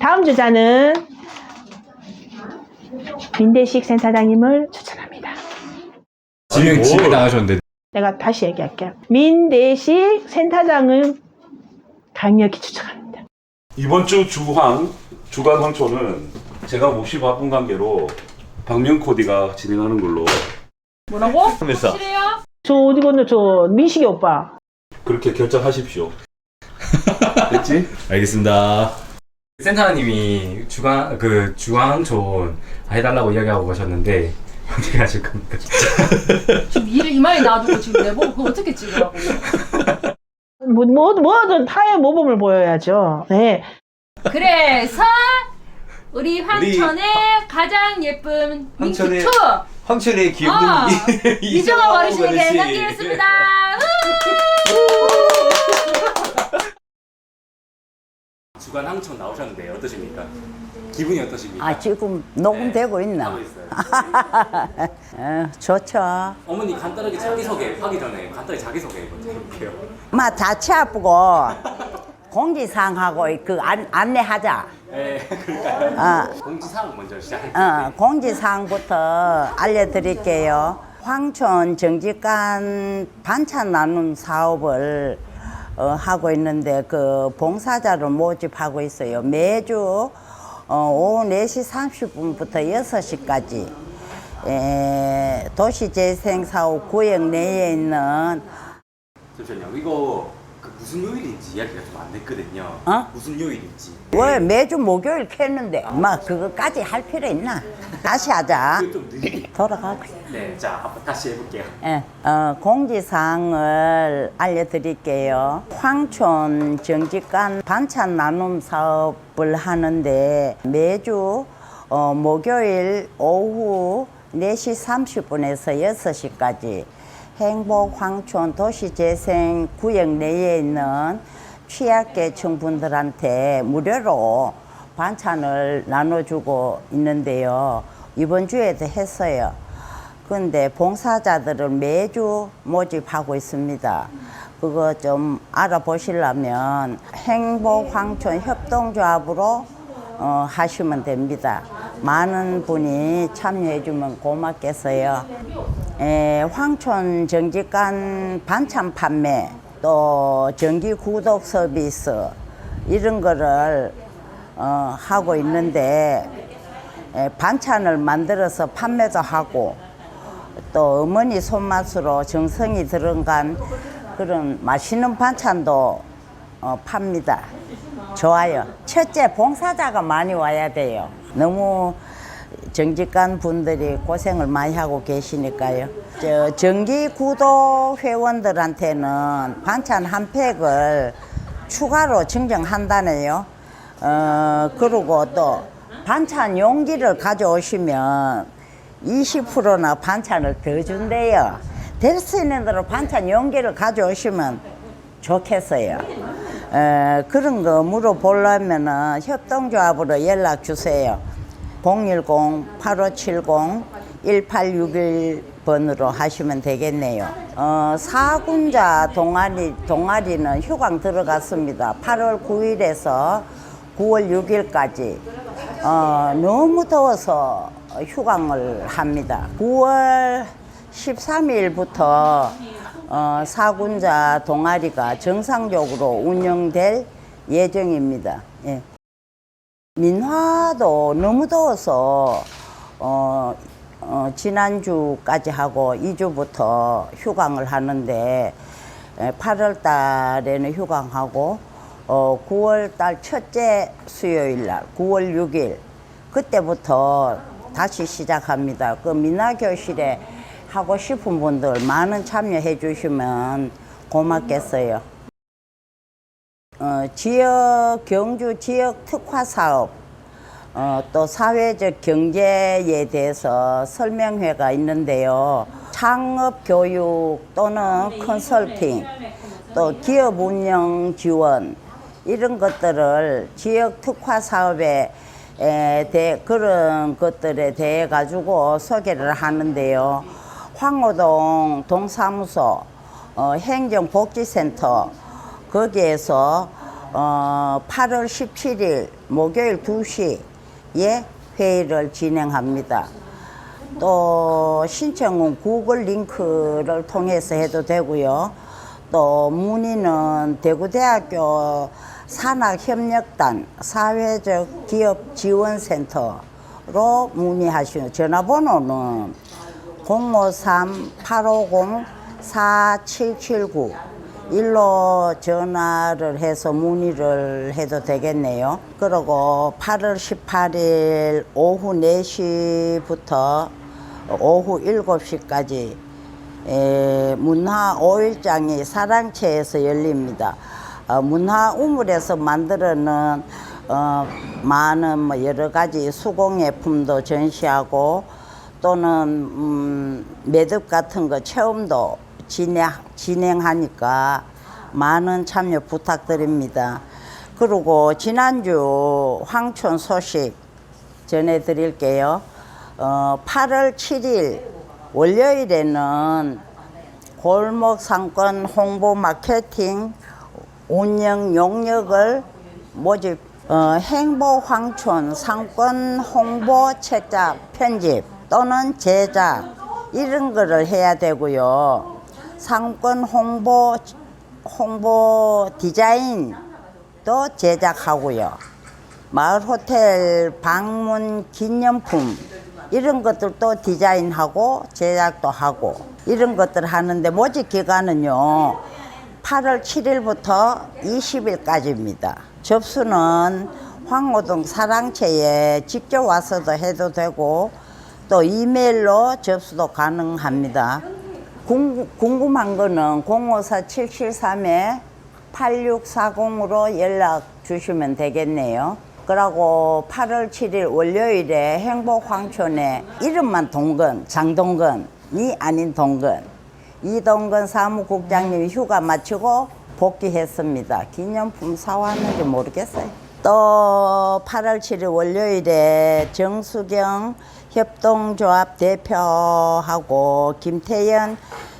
다음 주자는 민대식 센터장님을 추천합니다. 지금 뭘. 집에 나가셨는데 내가 다시 얘기할게요. 민대식 센터장을 강력히 추천합니다. 이번 주 주황 주간 황초는 제가 몹시 바쁜 관계로 박명 코디가 진행하는 걸로 뭐라고? 하면서 저 어디 건너 저 민식이 오빠. 그렇게 결정하십시오. 됐지? 알겠습니다. 센터님이 주간 그 중앙촌 해달라고 이야기하고 가셨는데 어떻게 하실 겁니까? 지금 일을 이마에 놔두고 지금 내보고 그거 어떻게 찍으라고 뭐, 뭐, 뭐든 타의 모범을 보여야죠. 네. 그래서 우리 황천의 가장 예쁜 황천의 투 황천의 귀여운 아, 이- 이정아 어르신에게 어르신. 넘기겠습니다. 주간 황천 나오셨는데 어떠십니까? 기분이 어떠십니까? 아 지금 녹음되고 있나? 하고 있어요. 어, 좋죠. 어머니 간단하게 자기소개 하기 전에 간단히 자기소개 먼저 해볼게요. 마 자치 아프고 공지사항하고 그 안, 안내하자. 네, 그러니까요. 어, 공지사항 먼저 시작할게요. 어, 공지사항부터 알려드릴게요. 황촌 정직간 반찬 나눔 사업을 어, 하고 있는데 그 봉사자를 모집하고 있어요. 매주 어, 오후 4시 30분부터 6시까지 에, 도시재생사업 구역 내에 있는 잠시만요. 이거 그 무슨 요일인지 이야기가 좀 안 됐거든요. 어? 무슨 요일인지. 왜 매주 목요일 켰는데 막 그거까지 할 필요 있나? 다시 하자. 그좀 느리. 돌아가고. 네, 자 한번 다시 해볼게요. 예, 어, 공지사항을 알려드릴게요. 황촌 정직간 반찬 나눔 사업을 하는데 매주 어, 목요일 오후 4시 30분에서 6시까지 행복 황촌 도시재생 구역 내에 있는 취약계층 분들한테 무료로 반찬을 나눠주고 있는데요. 이번 주에도 했어요. 근데 봉사자들을 매주 모집하고 있습니다. 그거 좀 알아보시려면 행복황촌 협동조합으로 어, 하시면 됩니다. 많은 분이 참여해주면 고맙겠어요. 에, 황촌 정직간 반찬 판매, 또 정기 구독 서비스, 이런 거를 어, 하고 있는데, 에, 반찬을 만들어서 판매도 하고, 또 어머니 손맛으로 정성이 들어간 그런 맛있는 반찬도 어, 팝니다. 좋아요. 첫째, 봉사자가 많이 와야 돼요. 너무 정직한 분들이 고생을 많이 하고 계시니까요. 저 정기 구독 회원들한테는 반찬 한 팩을 추가로 증정한다네요. 어, 그리고 또 반찬 용기를 가져오시면 20%나 반찬을 더 준대요. 될 수 있는 대로 반찬 용기를 가져오시면 좋겠어요. 에, 그런 거 물어보려면은 협동조합으로 연락 주세요. 010-8570-1861번으로 하시면 되겠네요. 어, 사군자 동아리, 동아리는 휴강 들어갔습니다. 8월 9일에서 9월 6일까지. 어, 너무 더워서 휴강을 합니다. 9월 13일부터 어, 사군자 동아리가 정상적으로 운영될 예정입니다. 예. 민화도 너무 더워서 어, 어, 지난주까지 하고 2주부터 휴강을 하는데 8월 달에는 휴강하고 어, 9월 달 첫째 수요일 날 9월 6일 그때부터 다시 시작합니다. 그 민화 교실에 하고 싶은 분들 많은 참여해 주시면 고맙겠어요. 어, 지역 경주 지역 특화 사업 어, 또 사회적 경제에 대해서 설명회가 있는데요. 창업 교육 또는 컨설팅 또 기업 운영 지원 이런 것들을 지역 특화 사업에 에 대해 그런 것들에 대해 가지고 소개를 하는데요. 황호동 동사무소 어, 행정복지센터 거기에서 어, 8월 17일 목요일 2시에 회의를 진행합니다. 또 신청은 구글 링크를 통해서 해도 되고요. 또 문의는 대구대학교 산학협력단 사회적 기업 지원센터로 문의하시면 전화번호는 053-850-4779 일로 전화를 해서 문의를 해도 되겠네요. 그리고 8월 18일 오후 4시부터 오후 7시까지 에, 문화 5일장이 사랑채에서 열립니다. 어, 문화 우물에서 만들어는 어, 많은 뭐 여러 가지 수공예품도 전시하고 또는 음, 매듭 같은 거 체험도 진행, 진행하니까 많은 참여 부탁드립니다. 그리고 지난주 황촌 소식 전해드릴게요. 어, 8월 7일 월요일에는 골목 상권 홍보 마케팅 운영 용역을 모집 어, 행복 황촌 상권 홍보 책자 편집 또는 제작 이런 거를 해야 되고요. 상권 홍보 홍보 디자인도 제작하고요. 마을 호텔 방문 기념품 이런 것들도 디자인하고 제작도 하고 이런 것들 하는데 모집 기간은요 8월 7일부터 20일까지입니다. 접수는 황호동 사랑채에 직접 와서도 해도 되고 또 이메일로 접수도 가능합니다. 궁, 궁금한 거는 054-773-8640으로 연락 주시면 되겠네요. 그러고 8월 7일 월요일에 행복 황촌에 이름만 동건, 장동건이 아닌 동건. 이동건 사무국장님이 휴가 마치고 복귀했습니다. 기념품 사왔는지 모르겠어요. 또 8월 7일 월요일에 정수경 협동조합 대표하고 김태연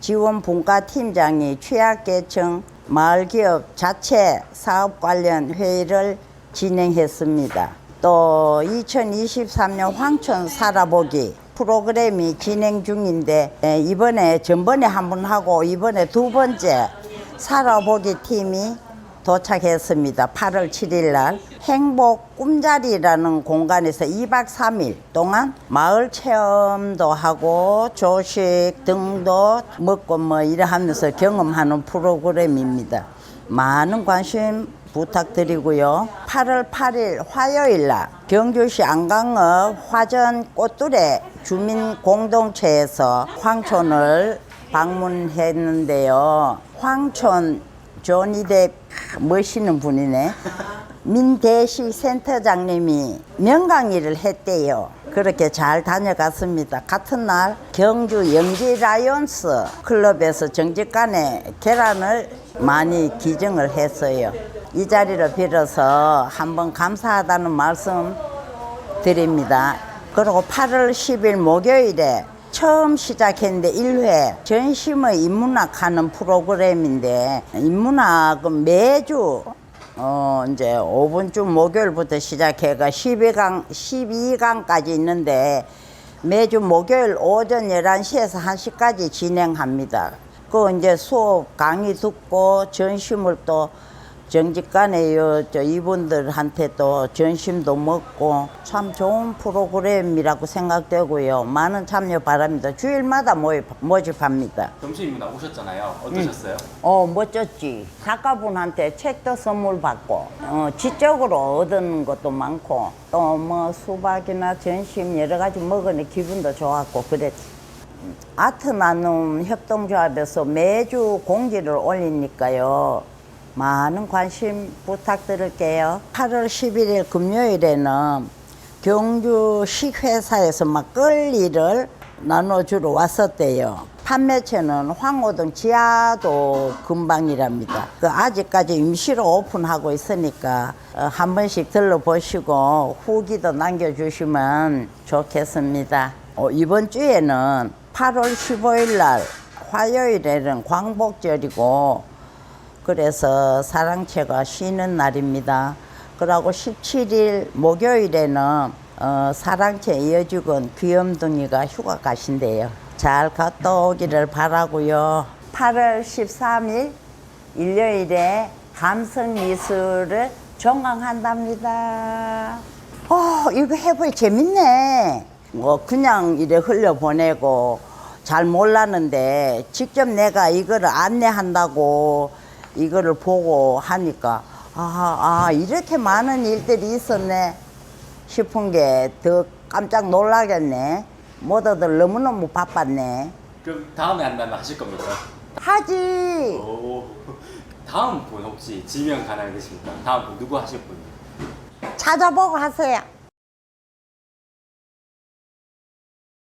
지원분과팀장이 취약계층 마을기업 자체 사업 관련 회의를 진행했습니다. 또 2023년 황천 살아보기 프로그램이 진행 중인데 에, 이번에 전번에 한 번 하고 이번에 두 번째 살아보기 팀이 도착했습니다. 8월 7일 날 행복 꿈자리라는 공간에서 2박 3일 동안 마을 체험도 하고 조식 등도 먹고 뭐 이래 하면서 경험하는 프로그램입니다. 많은 관심 부탁드리고요. 8월 8일 화요일 날 경주시 안강읍 화전 꽃두레 주민 공동체에서 황촌을 방문했는데요. 황촌 존이대 멋있는 분이네. 민대시 센터장님이 명강의를 했대요. 그렇게 잘 다녀갔습니다. 같은 날 경주 영지 라이온스 클럽에서 정직간에 계란을 많이 기증을 했어요. 이 자리를 빌어서 한번 감사하다는 말씀 드립니다. 그리고 8월 10일 목요일에 처음 시작했는데 1회 전심의 인문학 하는 프로그램인데 인문학은 매주 어 이제 5분쯤 목요일부터 시작해가 12강 12강까지 있는데 매주 목요일 오전 11시에서 1시까지 진행합니다. 그 이제 수업 강의 듣고 전심을 또 정직간에 요, 저 이분들한테 또 전심도 먹고 참 좋은 프로그램이라고 생각되고요. 많은 참여 바랍니다. 주일마다 모집, 모집합니다. 점심이나 오셨잖아요. 어떠셨어요? 어, 멋졌지. 작가분한테 책도 선물 받고, 어, 지적으로 얻은 것도 많고, 또 뭐 수박이나 전심 여러 가지 먹으니 기분도 좋았고, 그랬지. 아트 나눔 협동조합에서 매주 공지를 올리니까요. 많은 관심 부탁드릴게요. 8월 11일 금요일에는 경주 식회사에서 막걸리를 나눠주러 왔었대요. 판매처는 황호동 지하도 근방이랍니다. 그 아직까지 임시로 오픈하고 있으니까 어, 한 번씩 들러보시고 후기도 남겨주시면 좋겠습니다. 어, 이번 주에는 8월 15일 날 화요일에는 광복절이고 그래서 사랑채가 쉬는 날입니다. 그러고 17일 목요일에는 어, 사랑채 여직원 귀염둥이가 휴가 가신대요. 잘 갔다 오기를 바라고요. 8월 13일 일요일에 감성 미술을 종강한답니다. 어, 이거 해보니 재밌네. 뭐 그냥 이래 흘려 보내고 잘 몰랐는데 직접 내가 이거를 안내한다고 이거를 보고 하니까 아, 아 이렇게 많은 일들이 있었네 싶은 게 더 깜짝 놀라겠네. 모두들 너무너무 바빴네. 그럼 다음에 한다면 하실 겁니까? 하지. 오. 다음 분 혹시 지명 가능하십니까? 다음 분 누구 하실 분? 찾아보고 하세요.